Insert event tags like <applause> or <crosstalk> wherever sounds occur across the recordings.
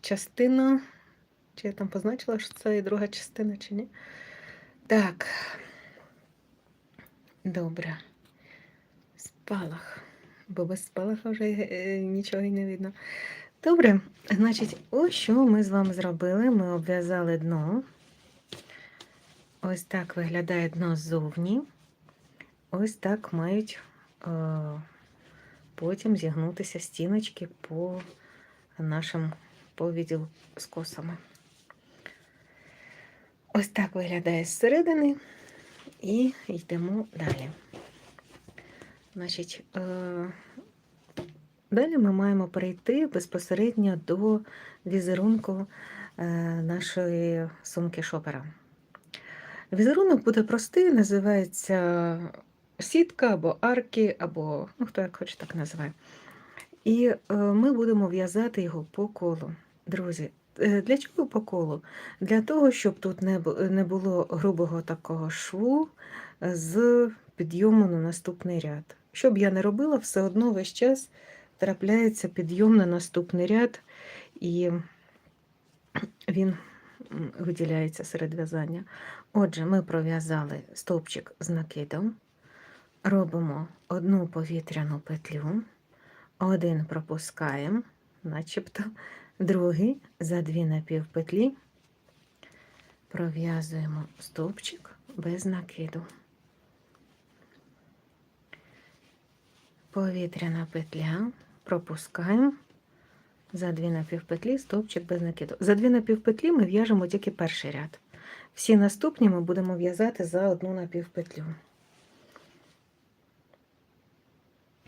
частина. Чи я там позначила, що це і друга частина, чи ні? Так. Добре. Спалах. Бо без спалаха вже е, нічого і не видно. Добре, значить, ось що ми з вами зробили. Ми обв'язали дно. Ось так виглядає дно ззовні. Ось так мають е, потім зігнутися стіночки по нашим повідділ з косами. Ось так виглядає зсередини. І йдемо далі. Значить, е, далі ми маємо перейти безпосередньо до візерунку е, нашої сумки шопера. Візерунок буде простий, називається сітка або арки, або ну, хто як хоче, так називає. І е, ми будемо в'язати його по колу. Друзі, е, для чого по колу? Для того, щоб тут не було грубого такого шву з підйому на наступний ряд. Що б я не робила, все одно весь час трапляється підйом на наступний ряд, і він виділяється серед в'язання. Отже, ми пров'язали стовпчик з накидом, робимо одну повітряну петлю, один пропускаємо, начебто, другий за дві напівпетлі пров'язуємо стовпчик без накиду. Повітряна петля, пропускаємо за дві напівпетлі, стовпчик без накиду. За дві напівпетлі ми в'яжемо тільки перший ряд. Всі наступні ми будемо в'язати за одну напівпетлю.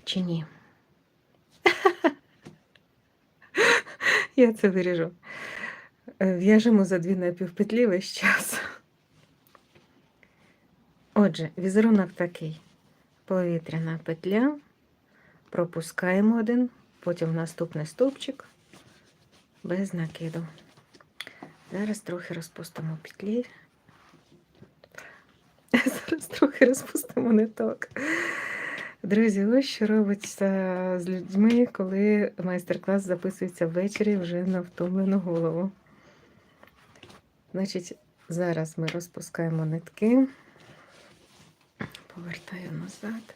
Чи ні? <laughs> Я це виріжу. Е, В'яжемо за дві напівпетлі весь час. Отже, візерунок такий. Повітряна петля, пропускаємо один, потім наступний стовпчик без накиду. Зараз трохи розпустимо петлі. <laughs> Зараз трохи розпустимо ниток. Друзі, ось що робиться з людьми, коли майстер-клас записується ввечері вже на втомлену голову. Значить, зараз ми розпускаємо нитки, повертаю назад,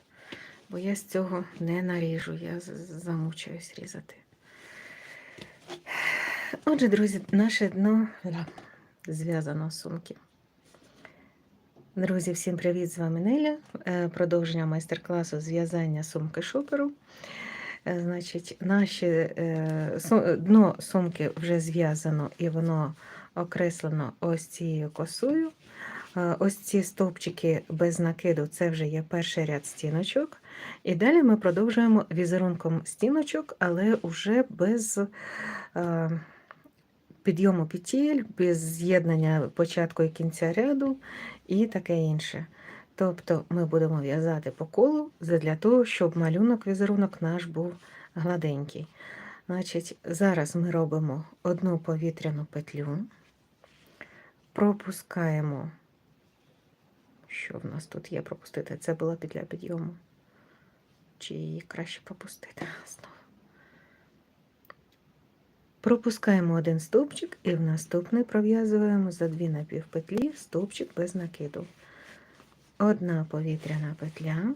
бо я з цього не наріжу, я замучуюсь різати. Отже, друзі, наше дно зв'язано з сумки. Друзі, всім привіт! З вами Неля. Е, Продовження майстер-класу зв'язання сумки шоперу. Е, Значить, наші, е, дно сумки вже зв'язано і воно окреслено ось цією косою. Е, Ось ці стовпчики без накиду це вже є перший ряд стіночок. І далі ми продовжуємо візерунком стіночок, але вже без підйому петель, без з'єднання початку і кінця ряду і таке інше. Тобто ми будемо в'язати по колу для того, щоб малюнок, візерунок наш був гладенький. Значить, зараз ми робимо одну повітряну петлю, пропускаємо, що в нас тут є пропустити? Це була петля підйому. Чи її краще пропустити? Знову. Пропускаємо один стовпчик і в наступний пров'язуємо за дві напівпетлі стовпчик без накиду. Одна повітряна петля,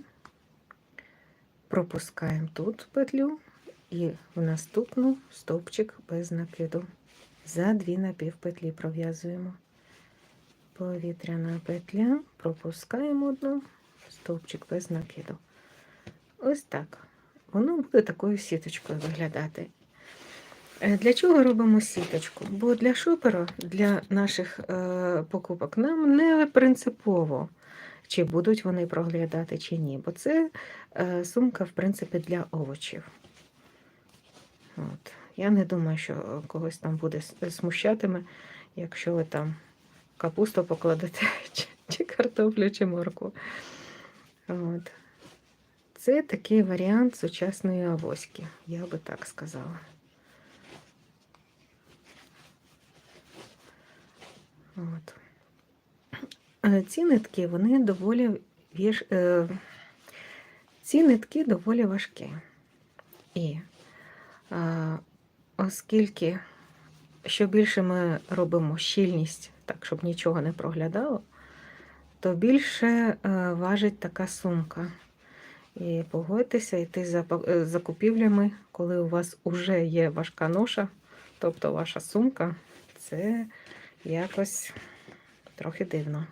пропускаємо тут петлю і в наступну стовпчик без накиду. За дві напівпетлі пров'язуємо. Повітряна петля, пропускаємо одну, стовпчик без накиду. Ось так. Воно буде такою сіточкою виглядати. Е, Для чого робимо сіточку? Бо для шоперу, для наших е, покупок, нам не принципово, чи будуть вони проглядати, чи ні. Бо це е, сумка, в принципі, для овочів. От. Я не думаю, що когось там буде смущатиме, якщо ви там капусту покладете, <laughs> чи, чи картоплю, чи морку. От. Це такий варіант сучасної авоськи, я би так сказала. От. Е, Ці нитки, вони доволі віж... е, ці нитки доволі важкі. І е, оскільки що більше ми робимо щільність, так, щоб нічого не проглядало, то більше важить така сумка. І погодьтеся йти за закупівлями, коли у вас вже є важка ноша, тобто ваша сумка, це якось трохи дивно.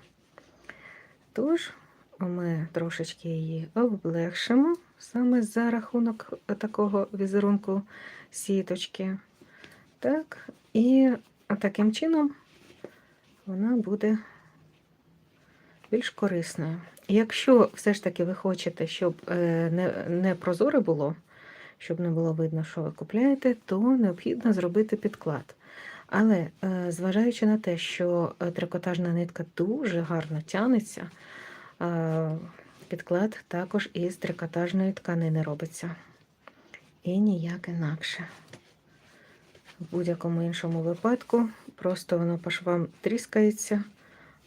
Тож, ми трошечки її облегшимо саме за рахунок такого візерунку сіточки. Так, і таким чином вона буде більш корисною. Якщо все ж таки ви хочете, щоб е, не, не прозоре було, щоб не було видно, що ви купляєте, то необхідно зробити підклад. Але е, зважаючи на те, що е, трикотажна нитка дуже гарно тянеться, е, підклад також із трикотажної тканини робиться. І ніяк інакше. В будь-якому іншому випадку просто воно по швам тріскається,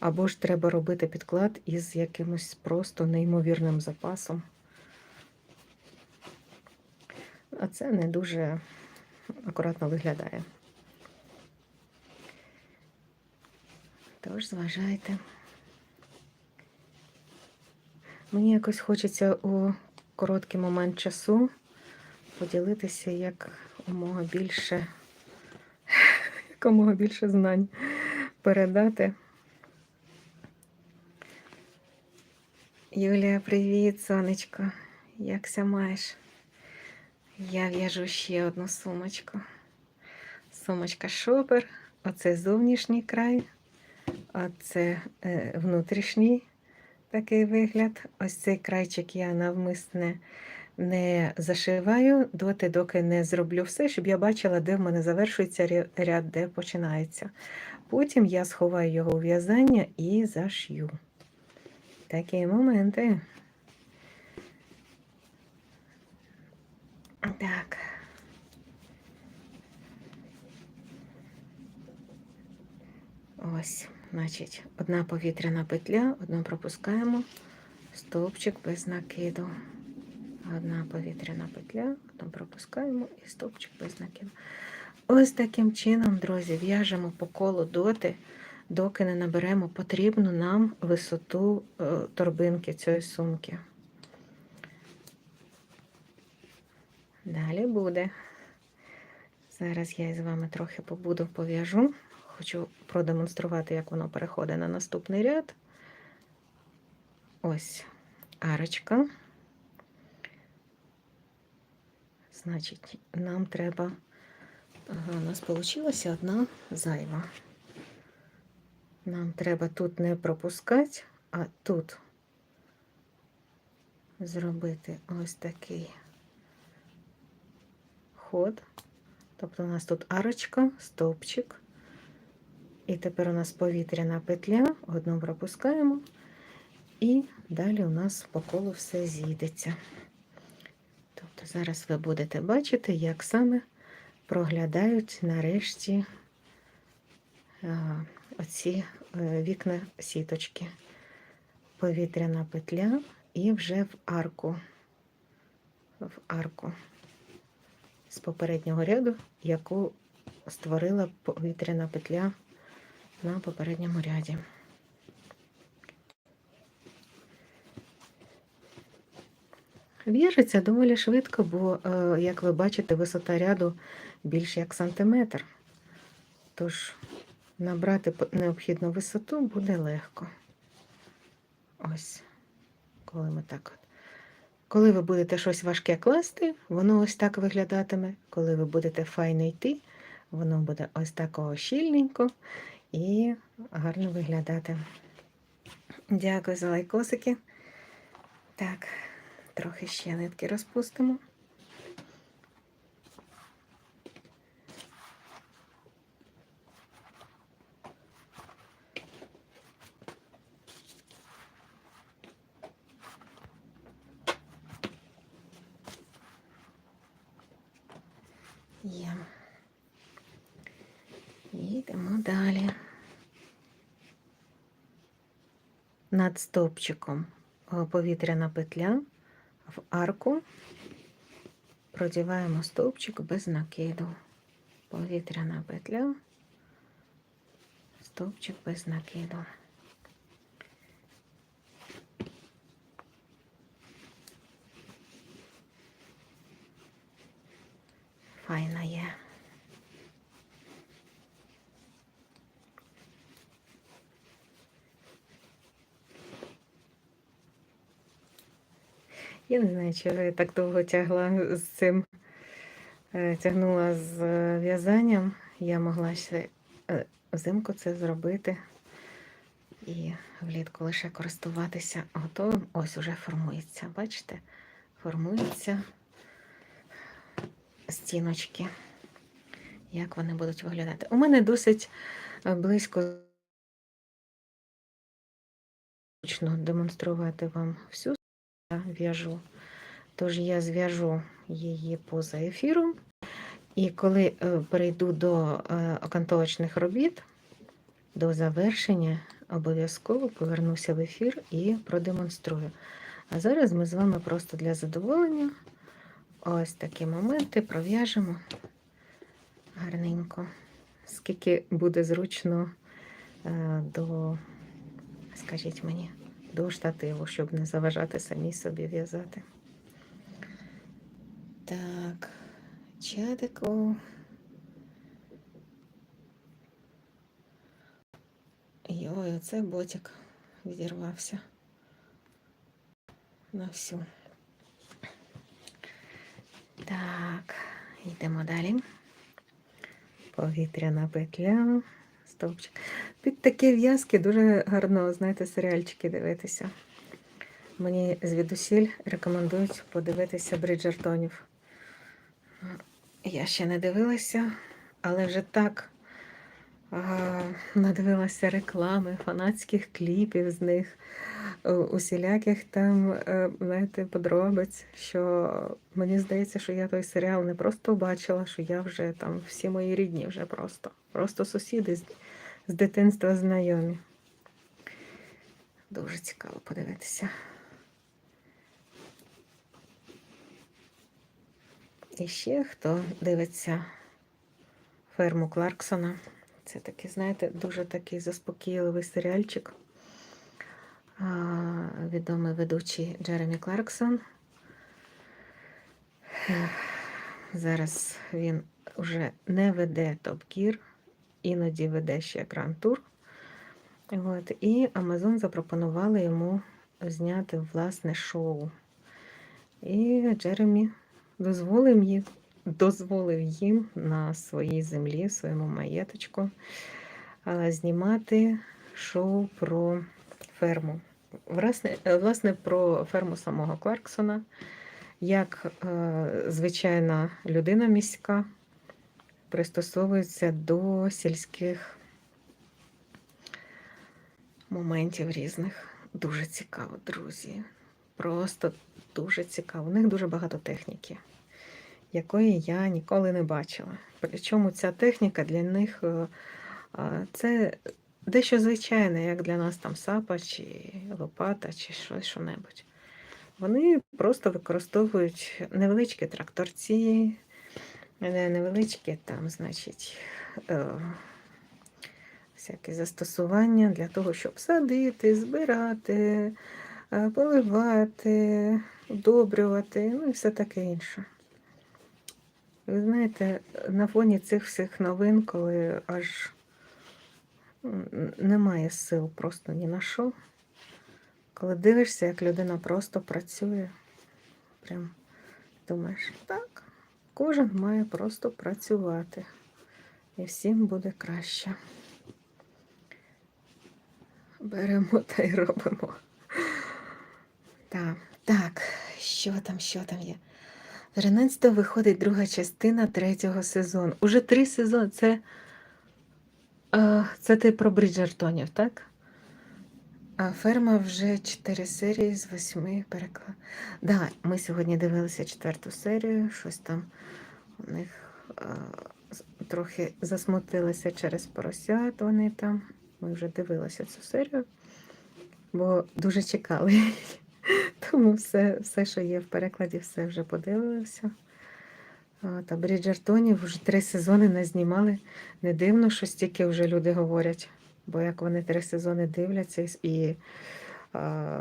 або ж треба робити підклад із якимось просто неймовірним запасом. А це не дуже акуратно виглядає. Тож зважайте. Мені якось хочеться у короткий момент часу поділитися як умога більше, <laughs> якомога більше знань передати. Юлія, привіт, сонечко. Якся маєш? Я в'яжу ще одну сумочку. Сумочка шопер. Оце зовнішній край, оце е, внутрішній такий вигляд. Ось цей крайчик я навмисне не зашиваю доти, доки не зроблю все, щоб я бачила, де в мене завершується ряд, де починається. Потім я сховаю його у в'язання і зашью. Такі моменти. Так. Ось, значить, одна повітряна петля, одну пропускаємо, стовпчик без накиду. Одна повітряна петля, одну пропускаємо і стовпчик без накиду. Ось таким чином, друзі, в'яжемо по колу доти, доки не наберемо потрібну нам висоту е, торбинки цієї сумки. Далі буде. Зараз я із вами трохи побуду пов'яжу. Хочу продемонструвати, як воно переходить на наступний ряд. Ось арочка. Значить, нам треба. Ага, у нас вийшла одна зайва. Нам треба тут не пропускати, а тут зробити ось такий ход. Тобто у нас тут арочка, стовпчик. І тепер у нас повітряна петля, одну пропускаємо, і далі у нас по колу все зійдеться. Тобто зараз ви будете бачити, як саме проглядають нарешті оці е, вікна сіточки. Повітряна петля і вже в арку. В арку з попереднього ряду, яку створила повітряна петля на попередньому ряді. В'яжеться доволі швидко, бо, е, як ви бачите, висота ряду більше як сантиметр. Тож набрати необхідну висоту буде легко. Ось, коли ми так от. Коли ви будете щось важке класти, воно ось так виглядатиме. Коли ви будете файно йти, воно буде ось такого щільненько і гарно виглядати. Дякую за лайкосики. Так, трохи ще нитки розпустимо. Є. Йдемо далі. Над стовпчиком е, повітряна петля в арку. Продіваємо стовпчик без накиду. Повітряна петля стовпчик без накиду. Файна є. Я не знаю, чого я так довго тягла з цим, е, тягнула з е, в'язанням. Я могла ще е, взимку це зробити і влітку лише користуватися готовим. Ось уже формується. Бачите? Формуються стіночки. Як вони будуть виглядати? У мене досить близько демонструвати вам всю в'яжу. Тож я зв'яжу її поза ефіром. І коли е, перейду до е, окантовочних робіт, до завершення, обов'язково повернуся в ефір і продемонструю. А зараз ми з вами просто для задоволення ось такі моменти пров'яжемо гарненько, скільки буде зручно е, до, скажіть мені, до штативу, щоб не заважати самі собі в'язати. Так, чадику. Йой, оце ботик відірвався на всю. Так, йдемо далі. Повітряна петля, стовпчик. Під такі в'язки дуже гарно, знаєте, серіальчики дивитися. Мені звідусіль рекомендують подивитися Бриджертонів. Я ще не дивилася, але вже так а, надивилася реклами, фанатських кліпів з них, усіляких там, е, знаєте, подробиць, що мені здається, що я той серіал не просто бачила, що я вже там всі мої рідні вже просто, просто сусіди з, з дитинства знайомі. Дуже цікаво подивитися. І ще хто дивиться ферму Кларксона. Це такий, знаєте, дуже такий заспокійливий серіальчик. Відомий ведучий Джеремі Кларксон. Зараз він вже не веде топ-гір, іноді веде ще Гранд Тур. От, і Amazon запропонували йому зняти власне шоу. І Джеремі дозволив їм, дозволив їм на своїй землі, своєму маєточку, знімати шоу про ферму. Власне, е, власне, про ферму самого Кларксона, як е, звичайна людина міська пристосовується до сільських моментів різних. Дуже цікаво, друзі. Просто дуже цікаво. У них дуже багато техніки, якої я ніколи не бачила. Причому ця техніка для них е, а, це дещо звичайне, як для нас там сапа чи лопата, чи що-небудь. Вони просто використовують невеличкі тракторці, невеличкі там, значить, е, всякі застосування для того, щоб садити, збирати, е, поливати, удобрювати, ну і все таке інше. Ви знаєте, на фоні цих всіх новин, коли аж немає сил просто ні на що, коли дивишся, як людина просто працює, прям думаєш, так, кожен має просто працювати, і всім буде краще. Беремо та й робимо. Так, так, що там, що там є? 13 виходить друга частина третього сезону. Уже три сезони. Це, це ти про Бріджертонів, так? А ферма вже 4 серії з 8 переклад. Да, ми сьогодні дивилися четверту серію, щось там у них з- трохи засмутилися через поросят вони там. Ми вже дивилися цю серію, бо дуже чекали. <laughs> Тому все, все, що є в перекладі, все вже подивилися. Та Бріджертонів вже три сезони не знімали. Не дивно, що стільки вже люди говорять. Бо як вони три сезони дивляться і а,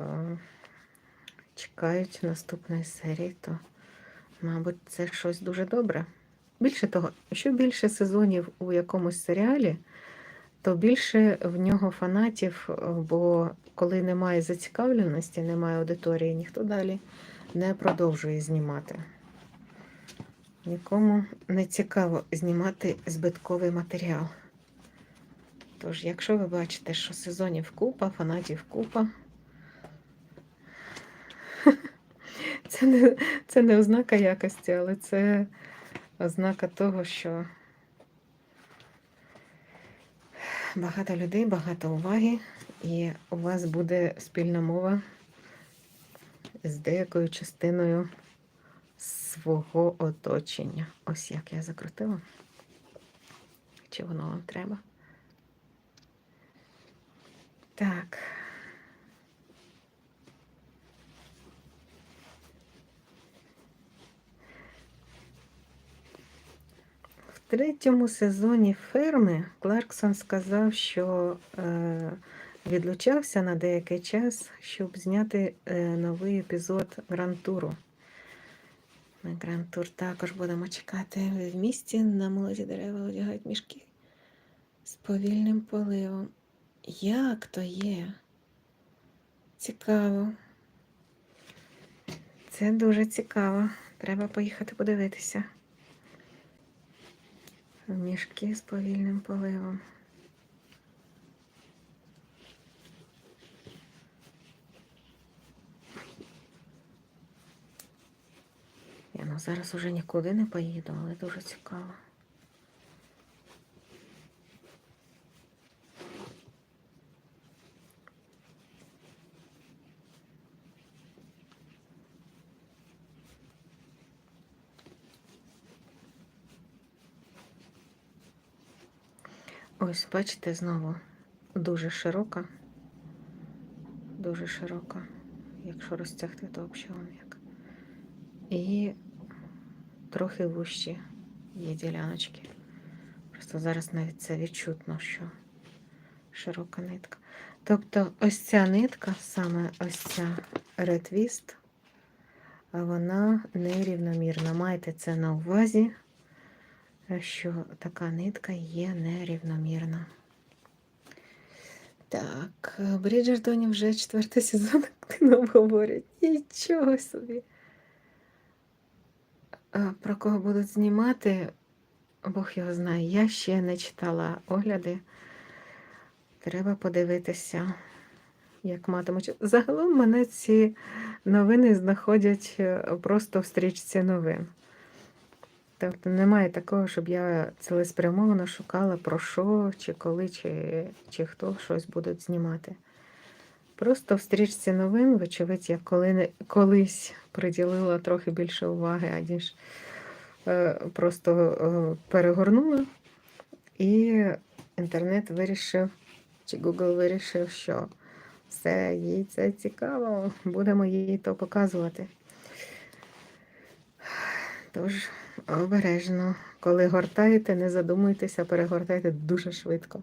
чекають наступної серії, то, мабуть, це щось дуже добре. Більше того, що більше сезонів у якомусь серіалі, то більше в нього фанатів, бо коли немає зацікавленості, немає аудиторії, ніхто далі не продовжує знімати. Нікому не цікаво знімати збитковий матеріал. Тож, якщо ви бачите, що сезонів купа, фанатів купа, <laughs> це не, це не ознака якості, але це ознака того, що багато людей, багато уваги, і у вас буде спільна мова з деякою частиною свого оточення. Ось як я закрутила. Чи воно вам треба? Так. В третьому сезоні ферми Кларксон сказав, що е, відлучався на деякий час, щоб зняти е, новий епізод Грантуру. Ми Грантур також будемо чекати в місті. На молоді дерева одягають мішки з повільним поливом. Як то є? Цікаво. Це дуже цікаво. Треба поїхати подивитися. Мішки з повільним поливом. Я ну зараз уже нікуди не поїду, але дуже цікаво. Ось, бачите, знову дуже широка, дуже широка, якщо розтягти, то взагалі як. І трохи вущі є діляночки. Просто зараз навіть це відчутно, що широка нитка. Тобто ось ця нитка, саме ось ця ретвіст, вона нерівномірна. Майте це на увазі що така нитка є нерівномірна. Так, Бріджертоні вже четвертий сезон активно. Нічого собі. А Про кого будуть знімати, Бог його знає. Я ще не читала огляди. Треба подивитися, як матимуть. Загалом мене ці новини знаходять е, просто в стрічці новин. Тобто немає такого, щоб я цілеспрямовано шукала про що, чи коли, чи, чи хто щось буде знімати. Просто в стрічці новин, вочевидь, я коли, колись приділила трохи більше уваги, аніж е, просто е, перегорнула, і інтернет вирішив, чи Google вирішив, що все, їй це цікаво, будемо їй то показувати. Тож. Обережно. Коли гортаєте, не задумуйтеся, перегортайте дуже швидко.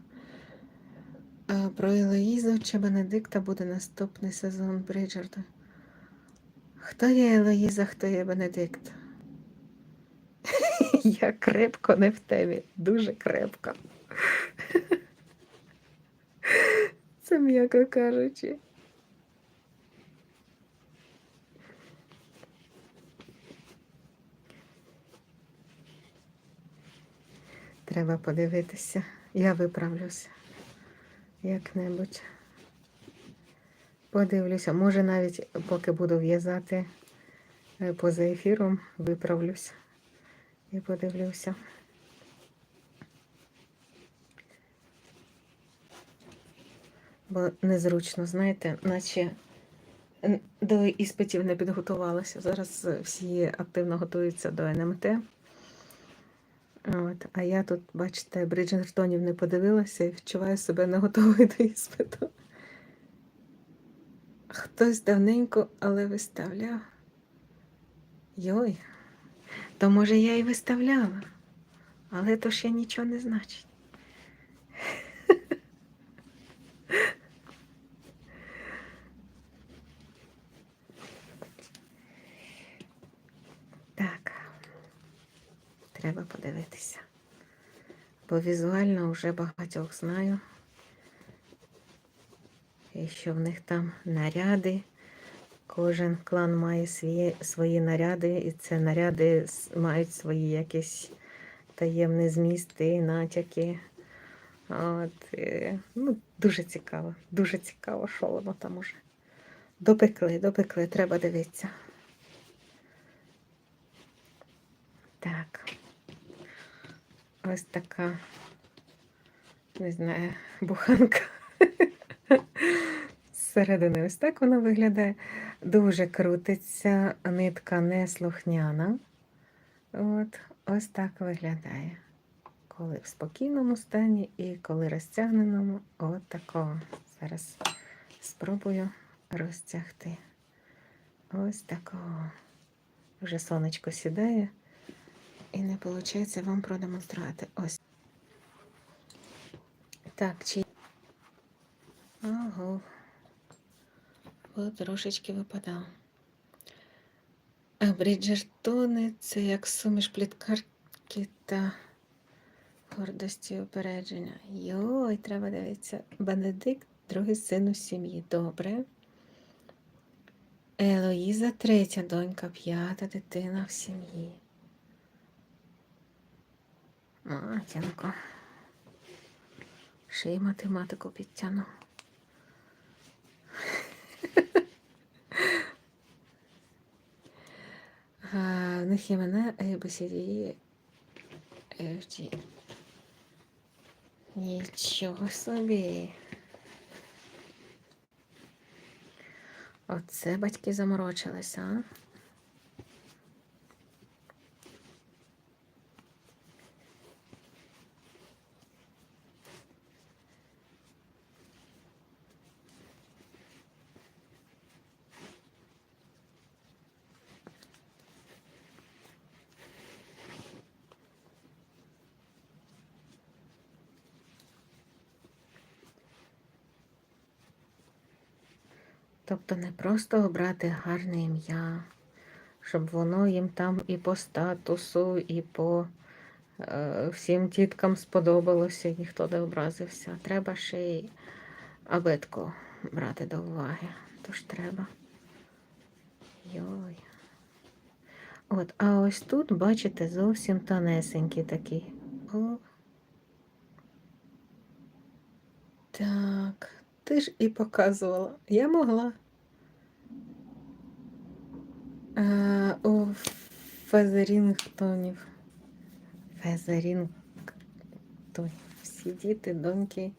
А Про Елоїзу чи Бенедикта буде наступний сезон Бриджерта. Хто є Елоїза, хто є Бенедикт? <laughs> Я крепко не в темі, дуже крепко. <laughs> Це м'яко кажучи. Треба подивитися. Я виправлюся як-небудь. Подивлюся, може навіть поки буду в'язати е, поза ефіром, виправлюся і подивлюся. Бо незручно, знаєте, наче до іспитів не підготувалася. Зараз всі активно готуються до НМТ. От, А я тут, бачите, Бриджертонів не подивилася і відчуваю себе не готовою до іспиту. Хтось давненько, але виставляв. Йой, то може я і виставляла, але то ще нічого не значить. Треба подивитися. Бо візуально вже багатьох знаю. І що в них там наряди. Кожен клан має свої, свої наряди, і це наряди мають свої якісь таємні змісти, натяки. От, ну, дуже цікаво, дуже цікаво, що воно там уже. Допекли, допекли, треба дивитися. Так. Ось така, не знаю, буханка. <laughs> Зсередини ось так вона виглядає. Дуже крутиться, нитка не слухняна. От, ось так виглядає. Коли в спокійному стані і коли розтягненому, от такого. Зараз спробую розтягти. Ось такого. Вже сонечко сідає. І не виходить вам продемонструвати. Ось. Так, чи. Ого. От трошечки випадав. А Бріджертони це як суміш пліткарки та гордості і упередження. Йой, треба дивитися. Бенедикт, другий син у сім'ї. Добре. Елоїза, третя донька, п'ята дитина в сім'ї. Матінко. Ще й математику підтягну. А, В них D, F, G. Нічого собі. Оце батьки заморочилися, а? Тобто не просто обрати гарне ім'я, щоб воно їм там і по статусу, і по е, всім тіткам сподобалося, і ніхто не образився. Треба ще й абетку брати до уваги. Тож треба. Йой. От, а ось тут, бачите, зовсім тонесенький такий. О. Так, ти ж і показувала. Я могла. А, у Фезерінгтонів. Фезерінгтонів. Всі діти, доньки,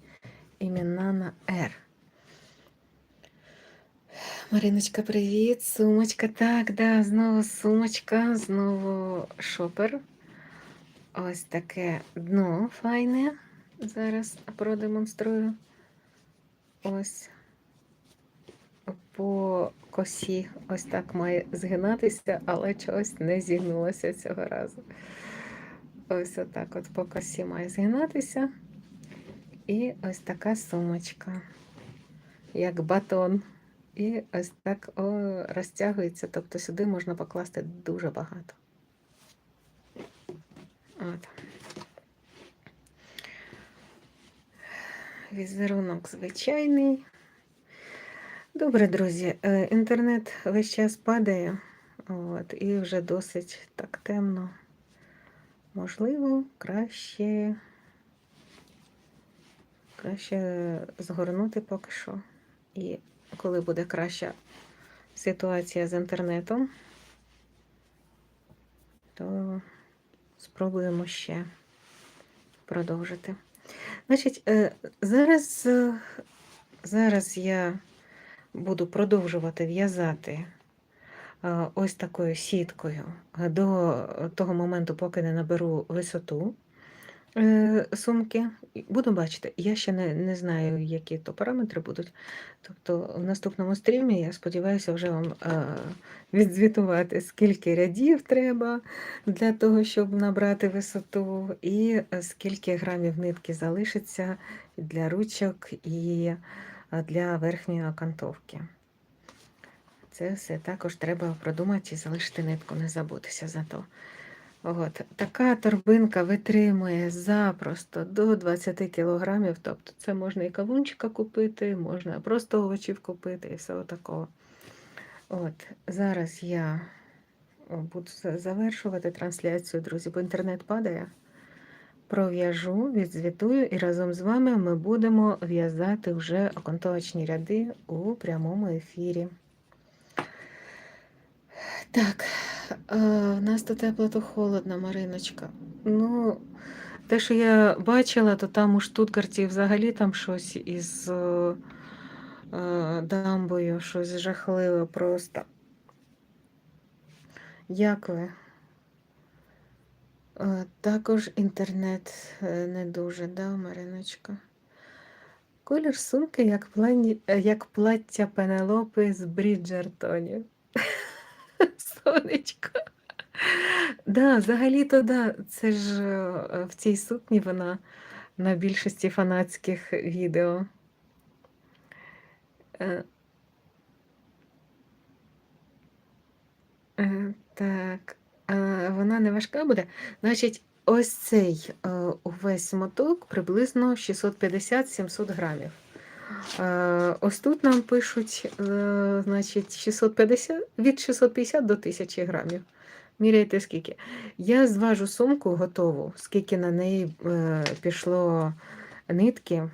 імена на Р. Мариночка, привіт. Сумочка. Так, да, знову сумочка, знову шопер. Ось таке дно файне. Зараз продемонструю. Ось по косі ось так має згинатися, але чогось не зігнулося цього разу. Ось отак от по косі має згинатися. І ось така сумочка, як батон. І ось так о, розтягується, тобто сюди можна покласти дуже багато. От. Візерунок звичайний. Добре, друзі, е, інтернет весь час падає, от, і вже досить так темно. Можливо, краще, краще згорнути поки що. І коли буде краща ситуація з інтернетом, то спробуємо ще продовжити. Значить, е, зараз, е, зараз я буду продовжувати в'язати е, ось такою сіткою до того моменту, поки не наберу висоту е, сумки. Буду бачити, я ще не, не знаю, які то параметри будуть. Тобто в наступному стрімі я сподіваюся вже вам е, відзвітувати, скільки рядів треба для того, щоб набрати висоту, і скільки грамів нитки залишиться для ручок і е, для верхньої окантовки. Це все також треба продумати і залишити нитку, не забутися за то. От. Така торбинка витримує запросто до 20 кілограмів. Тобто це можна і кавунчика купити, можна просто овочів купити і все такого. От. Зараз я буду завершувати трансляцію, друзі, бо інтернет падає. Пров'яжу, відзвітую, і разом з вами ми будемо в'язати вже окантовочні ряди у прямому ефірі. Так, в нас то тепло, то холодно, Мариночка. Ну, те, що я бачила, то там у Штутгарті взагалі там щось із е, е, дамбою, щось жахливе просто. Як ви? Е, Також інтернет е, не дуже, да, Мариночка? Колір сумки як, плані... е, як плаття Пенелопи з Бріджертонів. <laughs> Сонечко. Да, взагалі-то да. Це ж е, в цій сукні вона на більшості фанатських відео. Е, е, Так, вона не важка буде. Значить, ось цей увесь моток приблизно 650-700 грамів. Е, Ось тут нам пишуть, е, значить, 650, від 650 до 1000 грамів. Міряйте скільки. Я зважу сумку готову, скільки на неї е, пішло нитки.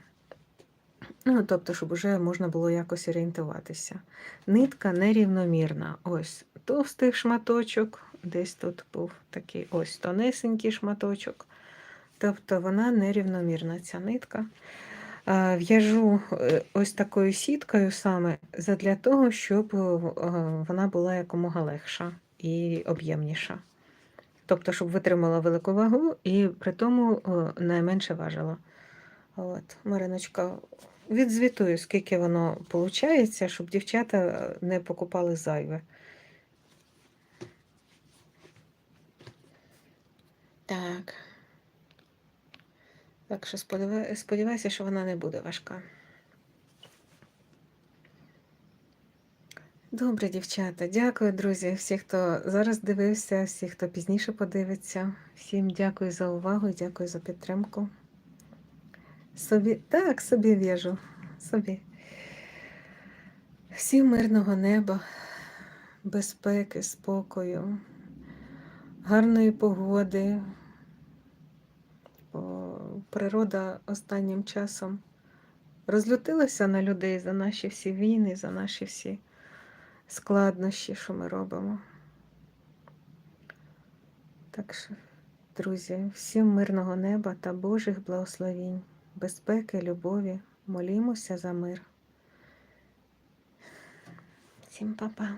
Ну, тобто, щоб вже можна було якось орієнтуватися. Нитка нерівномірна. Ось товстий шматочок, десь тут був такий ось тонесенький шматочок. Тобто вона нерівномірна, ця нитка. В'яжу е, ось такою сіткою саме задля того, щоб е, вона була якомога легша і об'ємніша. Тобто, щоб витримала велику вагу і при тому е, найменше важила. От, Мариночка, відзвітую, скільки воно виходить, щоб дівчата не покупали зайве. Так. Так що сподіваюся, що вона не буде важка. Добре, дівчата, дякую, друзі, всі, хто зараз дивився, всі, хто пізніше подивиться. Всім дякую за увагу дякую за підтримку. Собі, так, собі в'яжу, собі. Всім мирного неба, безпеки, спокою, гарної погоди. Природа останнім часом розлютилася на людей за наші всі війни, за наші всі складнощі, що ми робимо. Так що, друзі, всім мирного неба та Божих благословінь, безпеки, любові. Молімося за мир. Всім па-па.